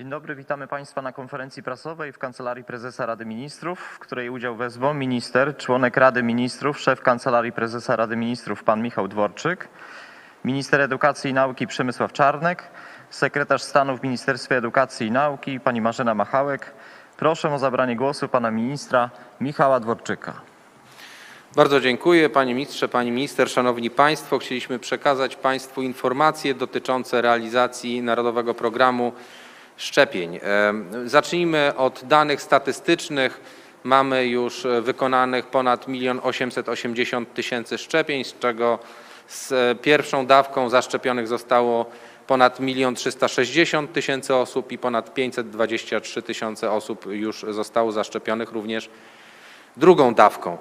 Dzień dobry, witamy Państwa na konferencji prasowej w Kancelarii Prezesa Rady Ministrów, w której udział wezmą minister, członek Rady Ministrów, szef Kancelarii Prezesa Rady Ministrów pan Michał Dworczyk, minister edukacji i nauki Przemysław Czarnek, sekretarz stanu w Ministerstwie Edukacji i Nauki pani Marzena Machałek. Proszę o zabranie głosu pana ministra Michała Dworczyka. Bardzo dziękuję Panie Ministrze, Pani Minister, Szanowni Państwo. Chcieliśmy przekazać Państwu informacje dotyczące realizacji Narodowego Programu Szczepień. Em, Zacznijmy od danych statystycznych. Mamy już e, wykonanych ponad 1 880 tysięcy szczepień, z czego z e, pierwszą dawką zaszczepionych zostało ponad 1 360 tysięcy osób i ponad 523 tysiące osób już zostało zaszczepionych również drugą dawką.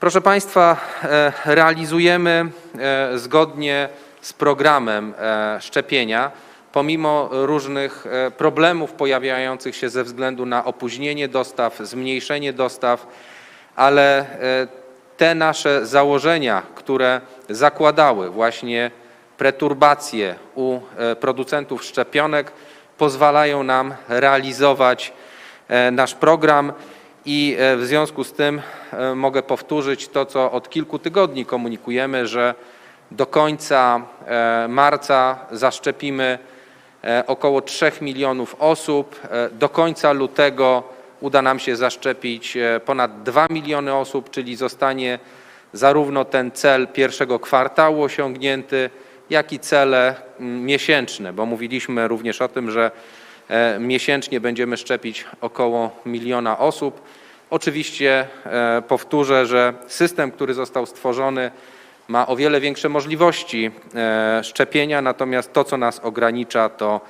Proszę Państwa, e, realizujemy e, zgodnie z programem e, szczepienia, pomimo różnych e, problemów pojawiających się ze względu na opóźnienie dostaw, zmniejszenie dostaw, ale e, te nasze założenia, które zakładały właśnie perturbacje u e, producentów szczepionek, pozwalają nam realizować nasz program i w związku z tym mogę powtórzyć to, co od kilku tygodni komunikujemy, że do końca marca zaszczepimy około 3 milionów osób. E, Do końca lutego uda nam się zaszczepić e, ponad 2 miliony osób, czyli zostanie zarówno ten cel pierwszego kwartału osiągnięty, jak i cele mm, miesięczne, bo mówiliśmy również o tym, że e, miesięcznie będziemy szczepić około miliona osób. Oczywiście e, powtórzę, że system, który został stworzony, ma o wiele większe możliwości e, szczepienia, natomiast to, co nas ogranicza, to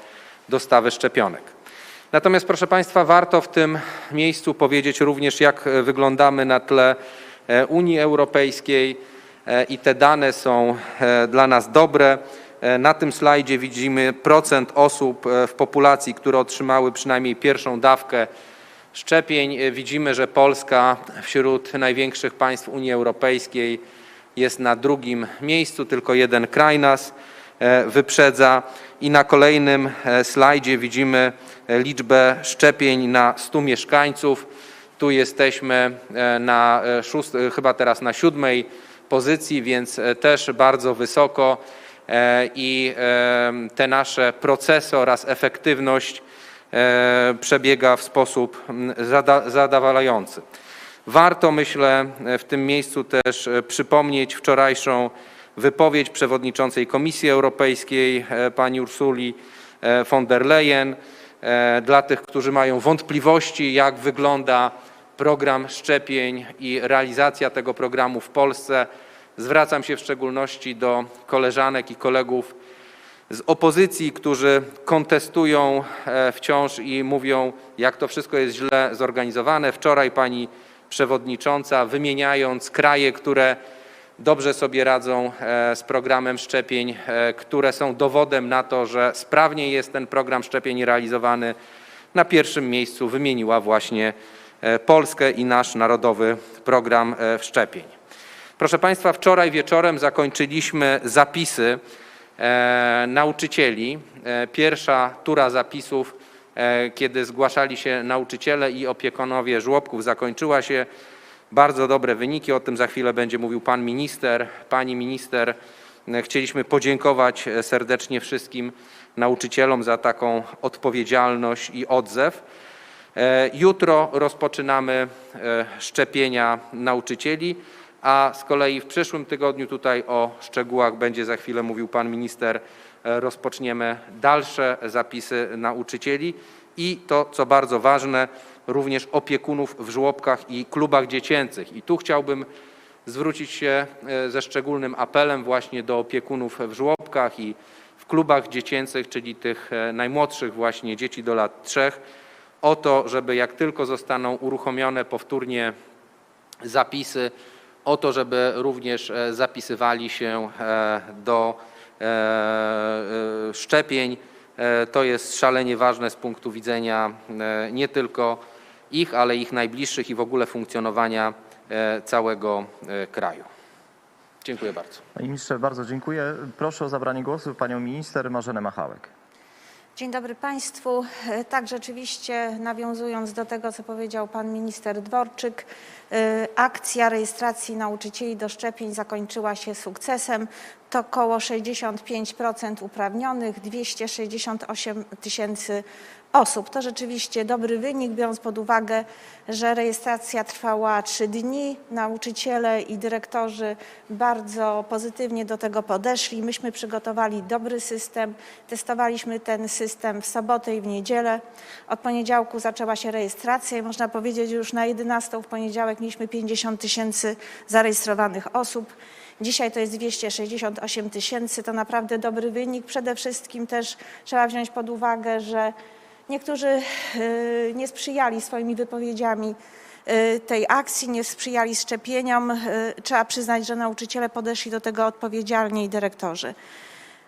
dostawy szczepionek. Natomiast, proszę Państwa, warto w tym miejscu powiedzieć również, jak e, wyglądamy na tle e, Unii Europejskiej i te dane są dla nas dobre. Na tym slajdzie widzimy procent osób w populacji, które otrzymały przynajmniej pierwszą dawkę szczepień. Widzimy, że Polska wśród największych państw Unii Europejskiej jest na drugim miejscu, tylko jeden kraj nas e, wyprzedza. I na kolejnym e, slajdzie widzimy e, liczbę szczepień na 100 mieszkańców. Tu jesteśmy na szóst, chyba teraz na siódmej pozycji, więc też bardzo wysoko i te nasze procesy oraz efektywność przebiega w sposób zadowalający. Warto, myślę, w tym miejscu też e, przypomnieć wczorajszą wypowiedź przewodniczącej Komisji Europejskiej e, pani Ursuli e, von der Leyen. Dla tych, którzy mają wątpliwości, jak wygląda program szczepień i realizacja tego programu w Polsce, zwracam się w szczególności do koleżanek i kolegów z opozycji, którzy kontestują wciąż i mówią, jak to wszystko jest źle zorganizowane. Wczoraj pani przewodnicząca, wymieniając kraje, które dobrze sobie radzą e, z programem szczepień, e, które są dowodem na to, że sprawnie jest ten program szczepień realizowany, na pierwszym miejscu wymieniła właśnie e, Polskę i nasz narodowy program szczepień. Proszę Państwa, wczoraj wieczorem zakończyliśmy zapisy nauczycieli. Pierwsza tura zapisów, kiedy zgłaszali się nauczyciele i opiekunowie żłobków, zakończyła się. Bardzo dobre wyniki, o tym za chwilę będzie mówił pan minister, pani minister. E, Chcieliśmy podziękować e, serdecznie wszystkim nauczycielom za taką odpowiedzialność i odzew. E, Jutro rozpoczynamy e, szczepienia nauczycieli, a z kolei w przyszłym tygodniu, tutaj o szczegółach będzie za chwilę mówił pan minister, e, rozpoczniemy dalsze zapisy nauczycieli i to, co bardzo ważne, również opiekunów w żłobkach i klubach dziecięcych. I tu chciałbym zwrócić się e, ze szczególnym apelem właśnie do opiekunów w żłobkach i w klubach dziecięcych, czyli tych e, najmłodszych właśnie dzieci do lat trzech, o to, żeby jak tylko zostaną uruchomione powtórnie zapisy, o to, żeby również e, zapisywali się e, do e, e, szczepień. E, To jest szalenie ważne z punktu widzenia e, nie tylko ich, ale ich najbliższych i w ogóle funkcjonowania e, całego e, kraju. Dziękuję bardzo. Panie ministrze, bardzo dziękuję. Proszę o zabranie głosu panią minister Marzenę Machałek. Dzień dobry Państwu. E, Tak, rzeczywiście nawiązując do tego, co powiedział Pan Minister Dworczyk, e, akcja rejestracji nauczycieli do szczepień zakończyła się sukcesem. To około 65% uprawnionych, 268 tysięcy osób. To rzeczywiście dobry wynik, biorąc pod uwagę, że rejestracja trwała trzy dni. Nauczyciele i dyrektorzy bardzo pozytywnie do tego podeszli. Myśmy przygotowali dobry system. Testowaliśmy ten system w sobotę i w niedzielę. Od poniedziałku zaczęła się rejestracja i można powiedzieć, że już na 11 w poniedziałek mieliśmy 50 tysięcy zarejestrowanych osób. Dzisiaj to jest 268 tysięcy. To naprawdę dobry wynik. Przede wszystkim też trzeba wziąć pod uwagę, że niektórzy y, nie sprzyjali swoimi wypowiedziami y, tej akcji, nie sprzyjali szczepieniom. Y, Trzeba przyznać, że nauczyciele podeszli do tego odpowiedzialnie i dyrektorzy.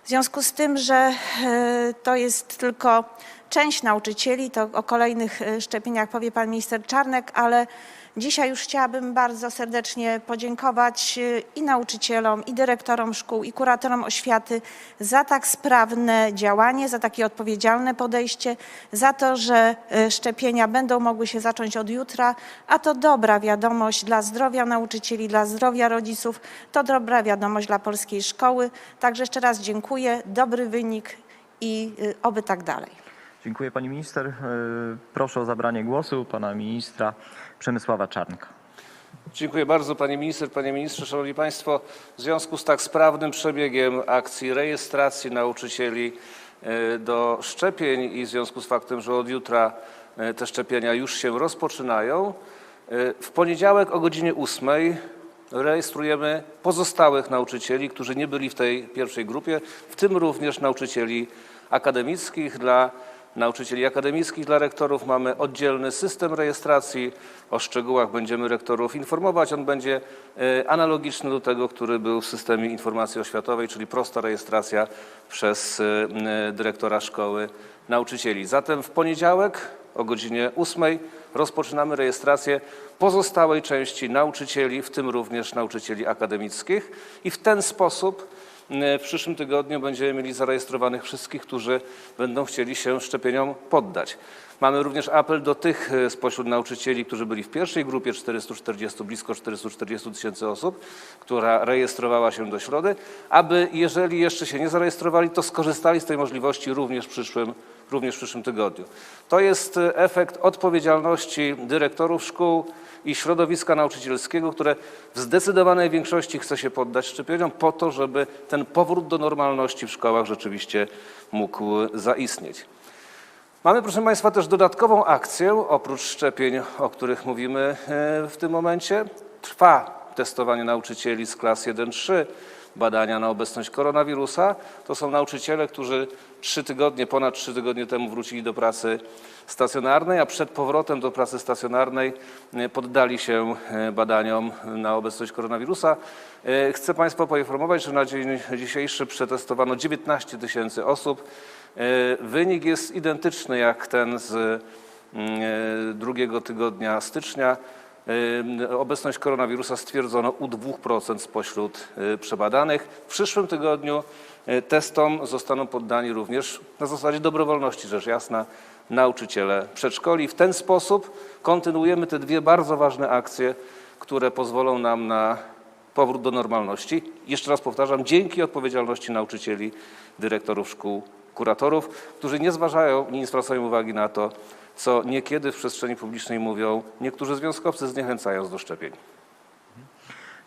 W związku z tym, że e, to jest tylko część nauczycieli, to o kolejnych e, szczepieniach powie pan minister Czarnek, ale dzisiaj już chciałabym bardzo serdecznie podziękować e, i nauczycielom, i dyrektorom szkół, i kuratorom oświaty za tak sprawne działanie, za takie odpowiedzialne podejście, za to, że e, szczepienia będą mogły się zacząć od jutra, a to dobra wiadomość dla zdrowia nauczycieli, dla zdrowia rodziców, to dobra wiadomość dla polskiej szkoły. Także jeszcze raz dziękuję, dobry wynik i y, oby tak dalej. Dziękuję pani minister. Proszę o zabranie głosu pana ministra Przemysława Czarnka. Dziękuję bardzo Panie Minister, Panie Ministrze, Szanowni Państwo. W związku z tak sprawnym przebiegiem akcji rejestracji nauczycieli e, do szczepień i w związku z faktem, że od jutra e, te szczepienia już się rozpoczynają, e, w poniedziałek o godzinie 8 rejestrujemy pozostałych nauczycieli, którzy nie byli w tej pierwszej grupie, w tym również nauczycieli akademickich. Dla nauczycieli akademickich, dla rektorów mamy oddzielny system rejestracji. O szczegółach będziemy rektorów informować. On będzie e, analogiczny do tego, który był w systemie informacji oświatowej, czyli prosta rejestracja przez e, dyrektora szkoły nauczycieli. Zatem w poniedziałek o godzinie 8 rozpoczynamy rejestrację pozostałej części nauczycieli, w tym również nauczycieli akademickich i w ten sposób w przyszłym tygodniu będziemy mieli zarejestrowanych wszystkich, którzy będą chcieli się szczepieniom poddać. Mamy również apel do tych e, spośród nauczycieli, którzy byli w pierwszej grupie 440, blisko 440 tysięcy osób, która rejestrowała się do środy, aby jeżeli jeszcze się nie zarejestrowali, to skorzystali z tej możliwości również w przyszłym, również w przyszłym tygodniu. To jest e, efekt odpowiedzialności dyrektorów szkół i środowiska nauczycielskiego, które w zdecydowanej większości chce się poddać szczepieniom po to, żeby ten powrót do normalności w szkołach rzeczywiście mógł zaistnieć. Mamy, proszę Państwa, też dodatkową akcję, oprócz szczepień, o których mówimy e, w tym momencie. Trwa testowanie nauczycieli z klas 1-3, badania na obecność koronawirusa. To są nauczyciele, którzy trzy tygodnie, ponad trzy tygodnie temu wrócili do pracy stacjonarnej, a przed powrotem do pracy stacjonarnej e, poddali się e, badaniom na obecność koronawirusa. E, Chcę Państwa poinformować, że na dzień dzisiejszy przetestowano 19 tysięcy osób. Wynik jest identyczny jak ten z mm, drugiego tygodnia stycznia. Obecność koronawirusa stwierdzono u 2% spośród e, przebadanych. W przyszłym tygodniu e, testom zostaną poddani również na zasadzie dobrowolności, rzecz jasna, nauczyciele przedszkoli. W ten sposób kontynuujemy te dwie bardzo ważne akcje, które pozwolą nam na powrót do normalności. Jeszcze raz powtarzam, dzięki odpowiedzialności nauczycieli, dyrektorów szkół, kuratorów, którzy nie zważają, nie zwracają uwagi na to, co niekiedy w przestrzeni publicznej mówią niektórzy związkowcy, zniechęcając do szczepień.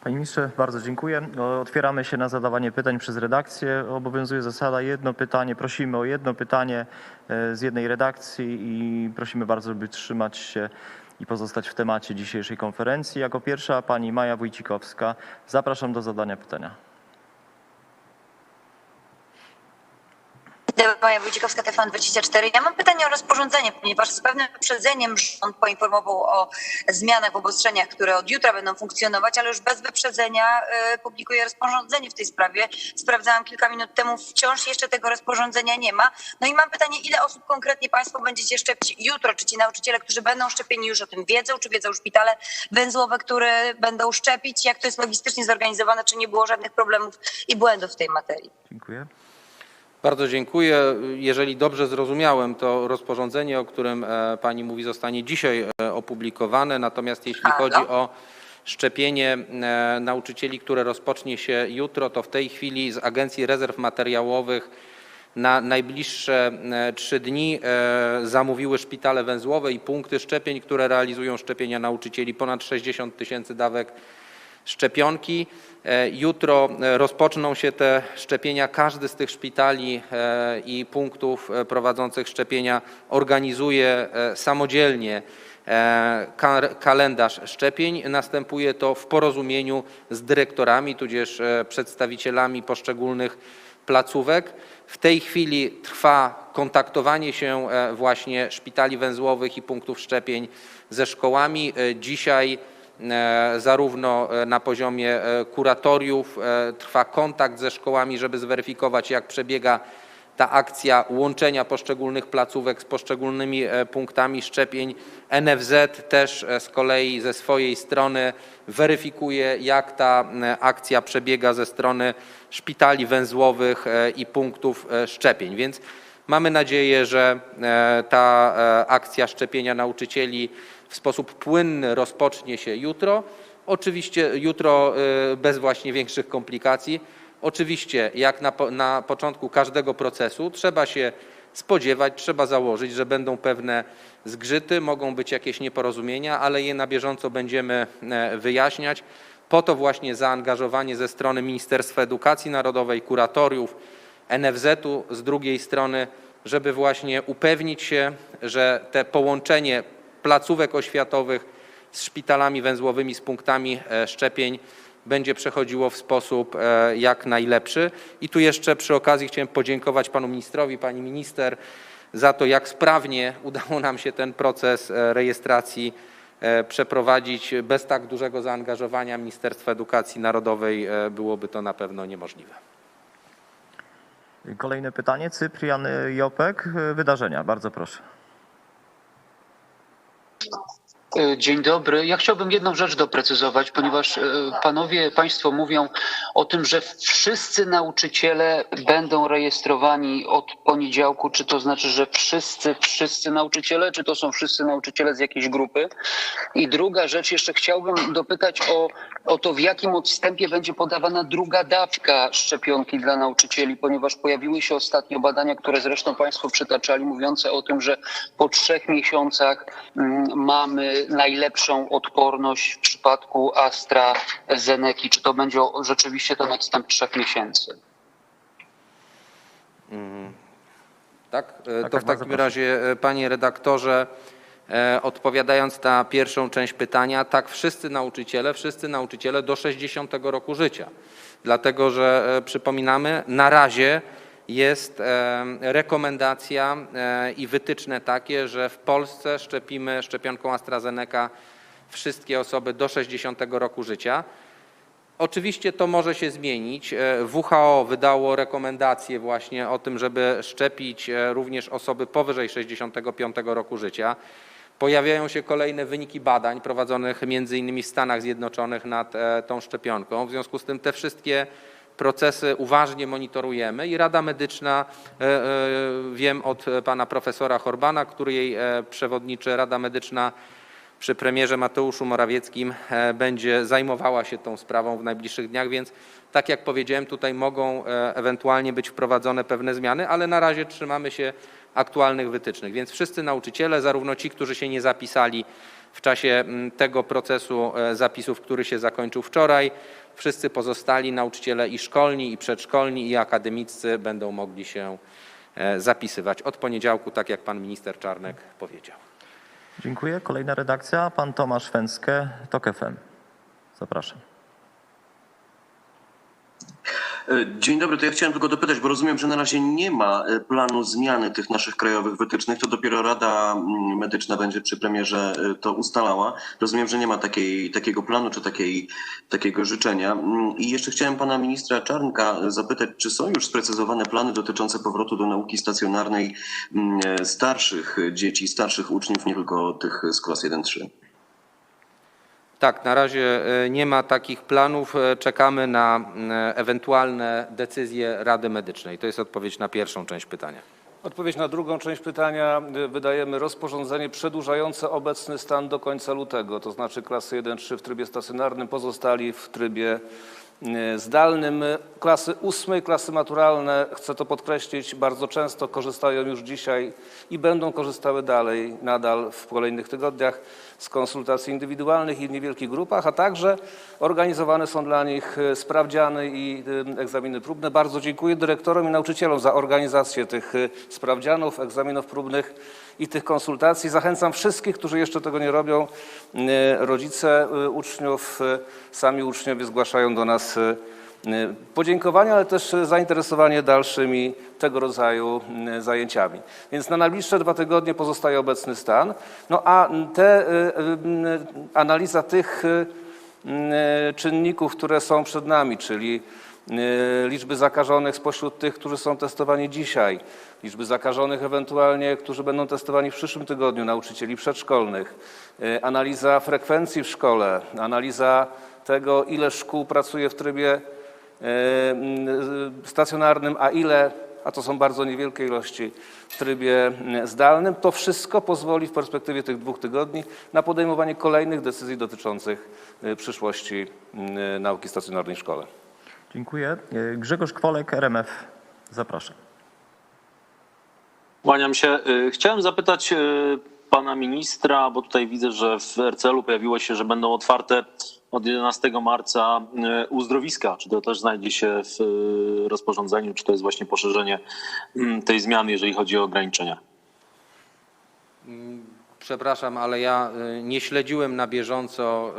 Panie ministrze, bardzo dziękuję. Otwieramy się na zadawanie pytań przez redakcję. Obowiązuje zasada jedno pytanie. Prosimy o jedno pytanie e, z jednej redakcji i prosimy bardzo, by trzymać się i pozostać w temacie dzisiejszej konferencji. Jako pierwsza pani Maja Wójcikowska. Zapraszam do zadania pytania. Maja Wójcikowska, TVN24. Ja mam pytanie o rozporządzenie, ponieważ z pewnym wyprzedzeniem rząd poinformował o zmianach w obostrzeniach, które od jutra będą funkcjonować, ale już bez wyprzedzenia e, publikuje rozporządzenie w tej sprawie. Sprawdzałam kilka minut temu, wciąż jeszcze tego rozporządzenia nie ma. No i mam pytanie, ile osób konkretnie Państwo będziecie szczepić jutro? Czy ci nauczyciele, którzy będą szczepieni już o tym wiedzą? Czy wiedzą szpitale węzłowe, które będą szczepić? Jak to jest logistycznie zorganizowane? Czy nie było żadnych problemów i błędów w tej materii? Dziękuję. Bardzo dziękuję. Jeżeli dobrze zrozumiałem, to rozporządzenie, o którym e, Pani mówi, zostanie dzisiaj e, opublikowane. Natomiast jeśli chodzi o szczepienie e, nauczycieli, które rozpocznie się jutro, to w tej chwili z Agencji Rezerw Materiałowych na najbliższe trzy dni zamówiły szpitale węzłowe i punkty szczepień, które realizują szczepienia nauczycieli. Ponad 60 tysięcy dawek szczepionki. E, Jutro e, rozpoczną się te szczepienia. Każdy z tych szpitali e, i punktów prowadzących szczepienia organizuje samodzielnie ka- kalendarz szczepień. Następuje to w porozumieniu z dyrektorami, tudzież przedstawicielami poszczególnych placówek. W tej chwili trwa kontaktowanie się właśnie szpitali węzłowych i punktów szczepień ze szkołami. Dzisiaj zarówno e, na poziomie e, kuratoriów e, trwa kontakt ze szkołami, żeby zweryfikować jak przebiega ta akcja łączenia poszczególnych placówek z poszczególnymi e, punktami szczepień. NFZ też e, z kolei ze swojej strony weryfikuje, jak ta e, akcja przebiega ze strony szpitali węzłowych e, i punktów e, szczepień. Więc mamy nadzieję, że e, ta e, akcja szczepienia nauczycieli w sposób płynny rozpocznie się jutro. Oczywiście jutro e, bez właśnie większych komplikacji. Oczywiście, jak na, po- na początku każdego procesu, trzeba się spodziewać, trzeba założyć, że będą pewne zgrzyty, mogą być jakieś nieporozumienia, ale je na bieżąco będziemy wyjaśniać. Po to właśnie zaangażowanie ze strony Ministerstwa Edukacji Narodowej, kuratoriów, NFZ-u z drugiej strony, żeby właśnie upewnić się, że te połączenie placówek oświatowych z szpitalami węzłowymi, z punktami e, szczepień będzie przechodziło w sposób e, jak najlepszy. I tu jeszcze przy okazji chciałem podziękować panu ministrowi, pani minister za to, jak sprawnie udało nam się ten proces e, rejestracji przeprowadzić. Bez tak dużego zaangażowania Ministerstwa Edukacji Narodowej byłoby to na pewno niemożliwe. Kolejne pytanie. Cyprian Jopek, wydarzenia. Bardzo proszę. E, Dzień dobry. Ja chciałbym jedną rzecz doprecyzować, ponieważ e, panowie, państwo mówią o tym, że wszyscy nauczyciele będą rejestrowani od poniedziałku. Czy to znaczy, że wszyscy, wszyscy nauczyciele, czy to są wszyscy nauczyciele z jakiejś grupy? I druga rzecz, jeszcze chciałbym dopytać o, o to, w jakim odstępie będzie podawana druga dawka szczepionki dla nauczycieli, ponieważ pojawiły się ostatnio badania, które zresztą państwo przytaczali, mówiące o tym, że po trzech miesiącach mm, mamy najlepszą odporność w przypadku AstraZeneki. Czy to będzie rzeczywiście ten odstęp trzech miesięcy? Tak, E, Tak, to tak, w takim proszę. razie, e, panie redaktorze, e, odpowiadając na pierwszą część pytania, tak, wszyscy nauczyciele, wszyscy nauczyciele do 60 roku życia. Dlatego, że przypominamy, na razie jest rekomendacja i wytyczne takie, że w Polsce szczepimy szczepionką AstraZeneca wszystkie osoby do 60 roku życia. Oczywiście to może się zmienić. E, WHO wydało rekomendacje właśnie o tym, żeby szczepić e, również osoby powyżej 65 roku życia. Pojawiają się kolejne wyniki badań prowadzonych między innymi w Stanach Zjednoczonych nad e, tą szczepionką. W związku z tym te wszystkie procesy uważnie monitorujemy i Rada Medyczna, e, e, wiem od pana profesora Horbana, który jej e, przewodniczy, Rada Medyczna przy premierze Mateuszu Morawieckim będzie zajmowała się tą sprawą w najbliższych dniach, więc tak jak powiedziałem, tutaj mogą ewentualnie być wprowadzone pewne zmiany, ale na razie trzymamy się aktualnych wytycznych. Więc wszyscy nauczyciele, zarówno ci, którzy się nie zapisali w czasie tego procesu zapisów, który się zakończył wczoraj, wszyscy pozostali nauczyciele i szkolni, i przedszkolni, i akademiccy będą mogli się e, zapisywać od poniedziałku, tak jak pan minister Czarnek powiedział. Dziękuję. Kolejna redakcja. Pan Tomasz Węskę, TOK FM. Zapraszam. E, Dzień dobry, to ja chciałem tylko dopytać, bo rozumiem, że na razie nie ma e, planu zmiany tych naszych krajowych wytycznych, to dopiero Rada mm, Medyczna będzie przy premierze e, to ustalała. Rozumiem, że nie ma takiej, takiego planu czy takiej, takiego życzenia. Mm, I jeszcze chciałem pana ministra Czarnka zapytać, czy są już sprecyzowane plany dotyczące powrotu do nauki stacjonarnej mm, starszych dzieci, starszych uczniów, nie tylko tych z klas 1-3? Tak, na razie e, nie ma takich planów. E, Czekamy na e, ewentualne decyzje Rady Medycznej. To jest odpowiedź na pierwszą część pytania. Odpowiedź na drugą część pytania. Wydajemy rozporządzenie przedłużające obecny stan do końca lutego, to znaczy klasy 1-3 w trybie stacjonarnym, pozostali w trybie zdalnym. Klasy ósmej, klasy maturalne, chcę to podkreślić, bardzo często korzystają już dzisiaj i będą korzystały dalej, nadal w kolejnych tygodniach z konsultacji indywidualnych i w niewielkich grupach, a także organizowane są dla nich y, sprawdziany i y, egzaminy próbne. Bardzo dziękuję dyrektorom i nauczycielom za organizację tych y, sprawdzianów, egzaminów próbnych i tych konsultacji. Zachęcam wszystkich, którzy jeszcze tego nie robią, rodzice uczniów, sami uczniowie zgłaszają do nas podziękowania, ale też y, zainteresowanie dalszymi tego rodzaju y, zajęciami. Więc na najbliższe dwa tygodnie pozostaje obecny stan. No a te, y, y, y, analiza tych y, y, czynników, które są przed nami, czyli y, liczby zakażonych spośród tych, którzy są testowani dzisiaj, liczby zakażonych ewentualnie, którzy będą testowani w przyszłym tygodniu, nauczycieli przedszkolnych, y, analiza frekwencji w szkole, analiza tego, ile szkół pracuje w trybie y, y, stacjonarnym, a ile, a to są bardzo niewielkie ilości, w trybie zdalnym. To wszystko pozwoli w perspektywie tych dwóch tygodni na podejmowanie kolejnych decyzji dotyczących y, przyszłości nauki stacjonarnej w szkole. Dziękuję. E, Grzegorz Kwolek, RMF. Zapraszam. Kłaniam się. Chciałem zapytać pana ministra, bo tutaj widzę, że w RCL-u pojawiło się, że będą otwarte od 11 marca y, uzdrowiska. Czy to też znajdzie się w y, rozporządzeniu, czy to jest właśnie poszerzenie mm, tej zmiany, jeżeli chodzi o ograniczenia? Przepraszam, ale ja y, nie śledziłem na bieżąco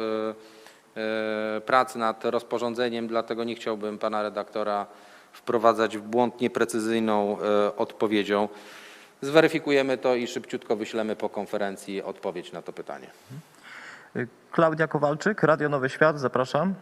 prac nad rozporządzeniem, dlatego nie chciałbym pana redaktora wprowadzać w błąd nieprecyzyjną odpowiedzią. Zweryfikujemy to i szybciutko wyślemy po konferencji odpowiedź na to pytanie. Klaudia Kowalczyk, Radio Nowy Świat. Zapraszam.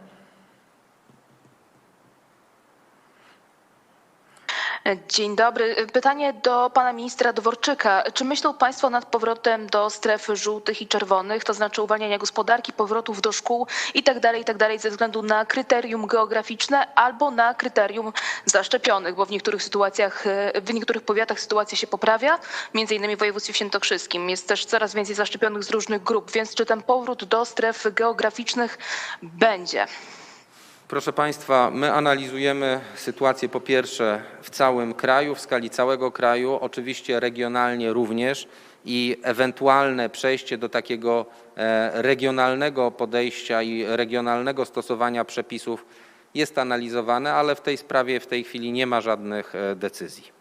Dzień dobry. Pytanie do pana ministra Dworczyka. Czy myślą państwo nad powrotem do stref żółtych i czerwonych, to znaczy uwalniania gospodarki, powrotów do szkół i tak dalej, i tak ze względu na kryterium geograficzne albo na kryterium zaszczepionych, bo w niektórych sytuacjach, e, w niektórych powiatach sytuacja się poprawia, między innymi w województwie świętokrzyskim. Jest też coraz więcej zaszczepionych z różnych grup, więc czy ten powrót do stref geograficznych będzie? Proszę Państwa, my analizujemy sytuację po pierwsze w całym kraju, w skali całego kraju, oczywiście regionalnie również i ewentualne przejście do takiego e, regionalnego podejścia i regionalnego stosowania przepisów jest analizowane, ale w tej sprawie w tej chwili nie ma żadnych e, decyzji.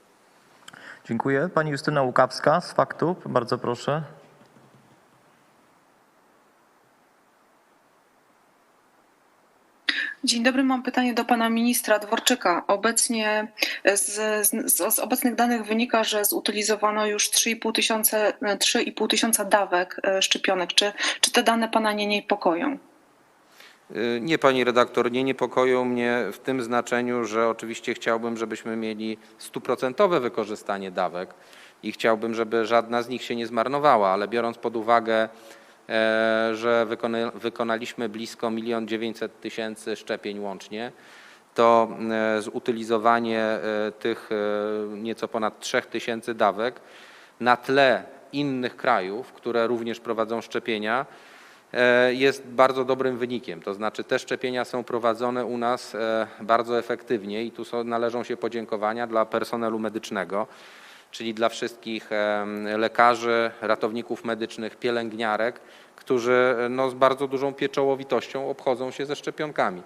Dziękuję. Pani Justyna Łukawska z Faktu. Bardzo proszę. Dzień dobry, mam pytanie do pana ministra Dworczyka. Obecnie z, z, z obecnych danych wynika, że zutylizowano już 3,5 tysiące, 3,5 tysiąca dawek e, szczepionek. Czy, czy te dane pana nie niepokoją? Y, Nie, pani redaktor, nie niepokoją mnie w tym znaczeniu, że oczywiście chciałbym, żebyśmy mieli stuprocentowe wykorzystanie dawek i chciałbym, żeby żadna z nich się nie zmarnowała, ale biorąc pod uwagę, e, że wykona, wykonaliśmy blisko 1 900 tysięcy szczepień łącznie, to e, zutylizowanie e, tych e, nieco ponad 3 tysięcy dawek na tle innych krajów, które również prowadzą szczepienia, e, jest bardzo dobrym wynikiem. To znaczy te szczepienia są prowadzone u nas e, bardzo efektywnie i tu są, należą się podziękowania dla personelu medycznego, czyli dla wszystkich lekarzy, ratowników medycznych, pielęgniarek, którzy no, z bardzo dużą pieczołowitością obchodzą się ze szczepionkami.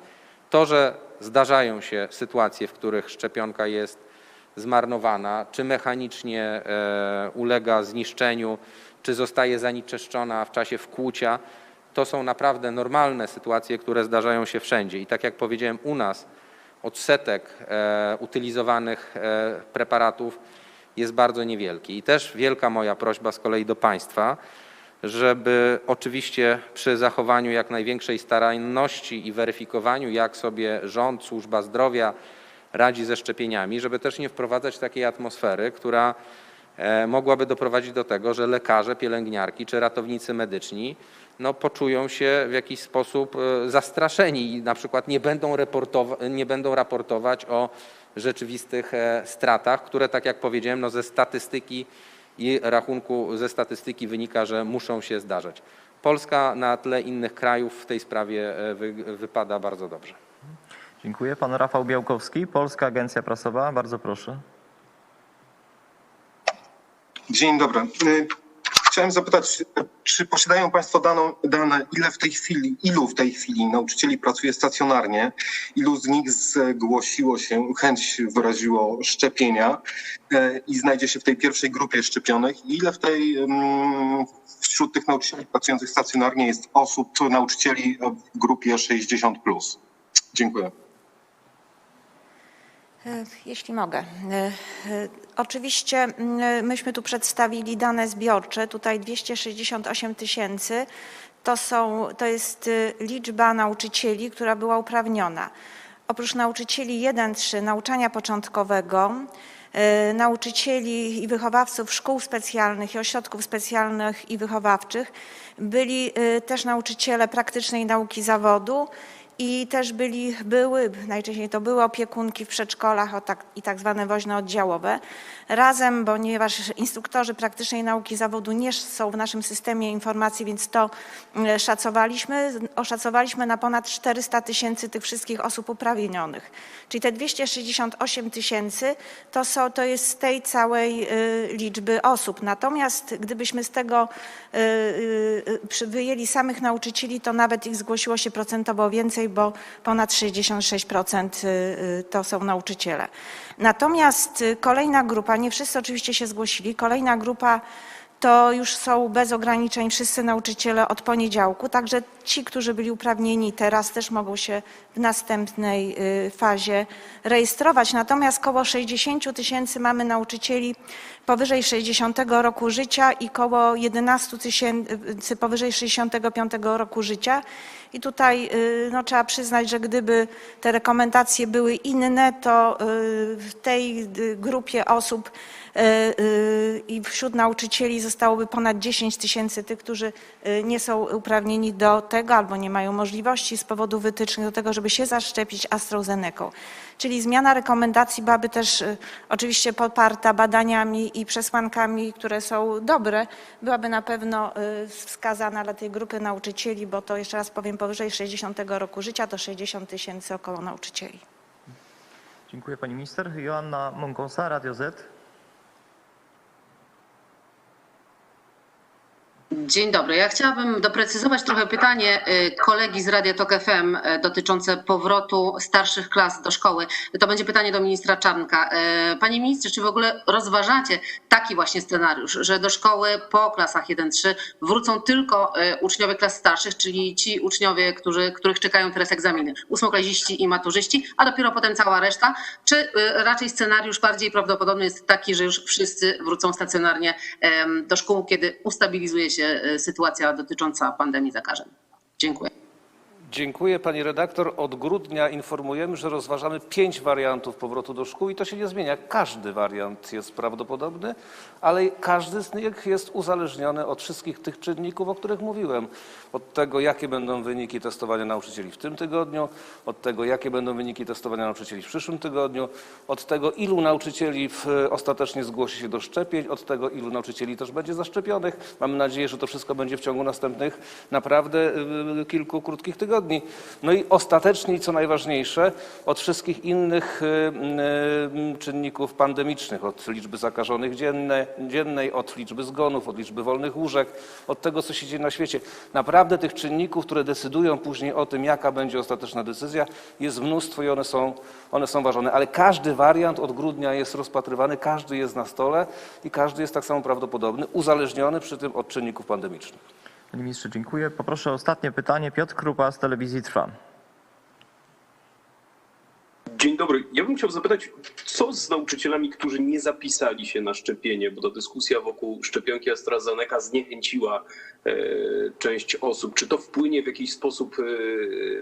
To, że zdarzają się sytuacje, w których szczepionka jest zmarnowana, czy mechanicznie e, ulega zniszczeniu, czy zostaje zanieczyszczona w czasie wkłucia, to są naprawdę normalne sytuacje, które zdarzają się wszędzie. I tak jak powiedziałem, u nas odsetek e, utylizowanych e, preparatów jest bardzo niewielki. I też wielka moja prośba z kolei do Państwa, żeby oczywiście przy zachowaniu jak największej staranności i weryfikowaniu, jak sobie rząd, służba zdrowia radzi ze szczepieniami, żeby też nie wprowadzać takiej atmosfery, która e, mogłaby doprowadzić do tego, że lekarze, pielęgniarki czy ratownicy medyczni no, poczują się w jakiś sposób e, zastraszeni i na przykład nie będą, nie będą raportować o rzeczywistych e, stratach, które tak jak powiedziałem, no, ze statystyki i rachunku ze statystyki wynika, że muszą się zdarzać. Polska na tle innych krajów w tej sprawie e, wy, wypada bardzo dobrze. Dziękuję. Pan Rafał Białkowski, Polska Agencja Prasowa. Bardzo proszę. Dzień dobry. Chciałem zapytać, czy posiadają Państwo daną, dane, ile w tej chwili, ilu w tej chwili nauczycieli pracuje stacjonarnie, ilu z nich zgłosiło się, chęć wyraziło szczepienia e, i znajdzie się w tej pierwszej grupie szczepionych, i ile w tej, mm, wśród tych nauczycieli pracujących stacjonarnie jest osób, nauczycieli w grupie 60+. Dziękuję. E, Jeśli mogę. E, e, Oczywiście mm, myśmy tu przedstawili dane zbiorcze, tutaj 268 tysięcy. To, są, to jest y, liczba nauczycieli, która była uprawniona. Oprócz nauczycieli 1-3 nauczania początkowego, e, nauczycieli i wychowawców szkół specjalnych i ośrodków specjalnych i wychowawczych, byli e, też nauczyciele praktycznej nauki zawodu i też byli, były, najczęściej to były opiekunki w przedszkolach o tak, i tak zwane woźne oddziałowe. Razem, ponieważ instruktorzy praktycznej nauki zawodu nie są w naszym systemie informacji, więc to e, szacowaliśmy, oszacowaliśmy na ponad 400 tysięcy tych wszystkich osób uprawnionych. Czyli te 268 tysięcy to, są, to jest z tej całej y, liczby osób. Natomiast gdybyśmy z tego y, y, wyjęli samych nauczycieli, to nawet ich zgłosiło się procentowo więcej, bo ponad 66% y, y, to są nauczyciele. Natomiast y, kolejna grupa, nie wszyscy oczywiście się zgłosili, kolejna grupa to już są bez ograniczeń wszyscy nauczyciele od poniedziałku, także ci, którzy byli uprawnieni teraz też mogą się w następnej y, fazie rejestrować. Natomiast koło 60 tysięcy mamy nauczycieli powyżej 60 roku życia i koło 11 tysięcy powyżej 65 roku życia. I tutaj y, no, trzeba przyznać, że gdyby te rekomendacje były inne, to y, w tej grupie osób i wśród nauczycieli zostałoby ponad 10 tysięcy tych, którzy y, nie są uprawnieni do tego albo nie mają możliwości z powodu wytycznych do tego, żeby się zaszczepić AstraZeneką. Czyli zmiana rekomendacji byłaby też oczywiście poparta badaniami i przesłankami, które są dobre, byłaby na pewno wskazana dla tej grupy nauczycieli, bo to jeszcze raz powiem, powyżej 60 roku życia to 60 tysięcy około nauczycieli. Dziękuję pani minister. Joanna Mąkosa, Radio Z. Dzień dobry. Ja chciałabym doprecyzować trochę pytanie y, kolegi z Radia Tok FM y, dotyczące powrotu starszych klas do szkoły. To będzie pytanie do ministra Czarnka. Y, Panie ministrze, czy w ogóle rozważacie taki właśnie scenariusz, że do szkoły po klasach 1-3 wrócą tylko uczniowie klas starszych, czyli ci uczniowie, którzy, których czekają teraz egzaminy, ósmoklaziści i maturzyści, a dopiero potem cała reszta? Czy raczej scenariusz bardziej prawdopodobny jest taki, że już wszyscy wrócą stacjonarnie do szkół, kiedy ustabilizuje się e, sytuacja dotycząca pandemii zakażeń. Dziękuję. Dziękuję pani redaktor. Od grudnia informujemy, że rozważamy pięć wariantów powrotu do szkół i to się nie zmienia. Każdy wariant jest prawdopodobny, ale każdy z nich jest uzależniony od wszystkich tych czynników, o których mówiłem. Od tego, jakie będą wyniki testowania nauczycieli w tym tygodniu, od tego, jakie będą wyniki testowania nauczycieli w przyszłym tygodniu, od tego, ilu nauczycieli w, ostatecznie zgłosi się do szczepień, od tego, ilu nauczycieli też będzie zaszczepionych. Mamy nadzieję, że to wszystko będzie w ciągu następnych naprawdę y, kilku krótkich tygodni. No i ostatecznie, co najważniejsze, od wszystkich innych y, y, czynników pandemicznych, od liczby zakażonych dzienne, dziennej, od liczby zgonów, od liczby wolnych łóżek, od tego, co się dzieje na świecie. Naprawdę tych czynników, które decydują później o tym, jaka będzie ostateczna decyzja, jest mnóstwo i one są, one są ważone. Ale każdy wariant od grudnia jest rozpatrywany, każdy jest na stole i każdy jest tak samo prawdopodobny, uzależniony przy tym od czynników pandemicznych. Panie ministrze, dziękuję. Poproszę o ostatnie pytanie. Piotr Krupa z Telewizji Trwa. Dzień dobry. Ja bym chciał zapytać, co z nauczycielami, którzy nie zapisali się na szczepienie, bo ta dyskusja wokół szczepionki AstraZeneca zniechęciła e, część osób. Czy to wpłynie w jakiś sposób e,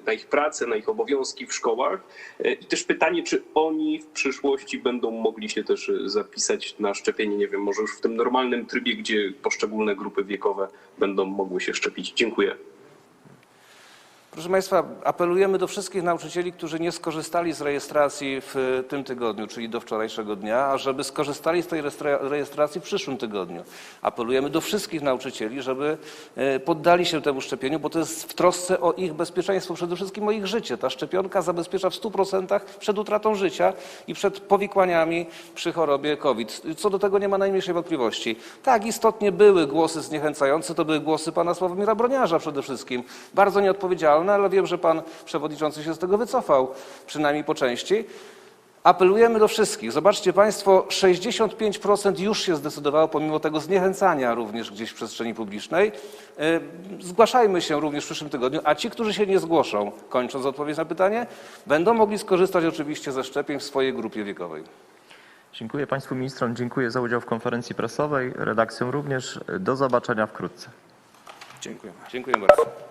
na ich pracę, na ich obowiązki w szkołach? E, I też pytanie, czy oni w przyszłości będą mogli się też zapisać na szczepienie, nie wiem, może już w tym normalnym trybie, gdzie poszczególne grupy wiekowe będą mogły się szczepić. Dziękuję. Proszę Państwa, apelujemy do wszystkich nauczycieli, którzy nie skorzystali z rejestracji w tym tygodniu, czyli do wczorajszego dnia, ażeby skorzystali z tej rejestracji w przyszłym tygodniu. Apelujemy do wszystkich nauczycieli, żeby e, poddali się temu szczepieniu, bo to jest w trosce o ich bezpieczeństwo, przede wszystkim o ich życie. Ta szczepionka zabezpiecza w 100% przed utratą życia i przed powikłaniami przy chorobie COVID. Co do tego nie ma najmniejszej wątpliwości. Tak, istotnie były głosy zniechęcające, to były głosy pana Sławomira Broniarza przede wszystkim. Bardzo nieodpowiedzialne, ale wiem, że pan przewodniczący się z tego wycofał, przynajmniej po części. Apelujemy do wszystkich. Zobaczcie Państwo, 65% już się zdecydowało, pomimo tego zniechęcania również gdzieś w przestrzeni publicznej. E, Zgłaszajmy się również w przyszłym tygodniu, a ci, którzy się nie zgłoszą, kończąc odpowiedź na pytanie, będą mogli skorzystać oczywiście ze szczepień w swojej grupie wiekowej. Dziękuję Państwu ministrom, dziękuję za udział w konferencji prasowej, redakcjom również. Do zobaczenia wkrótce. Dziękuję. Dziękuję bardzo.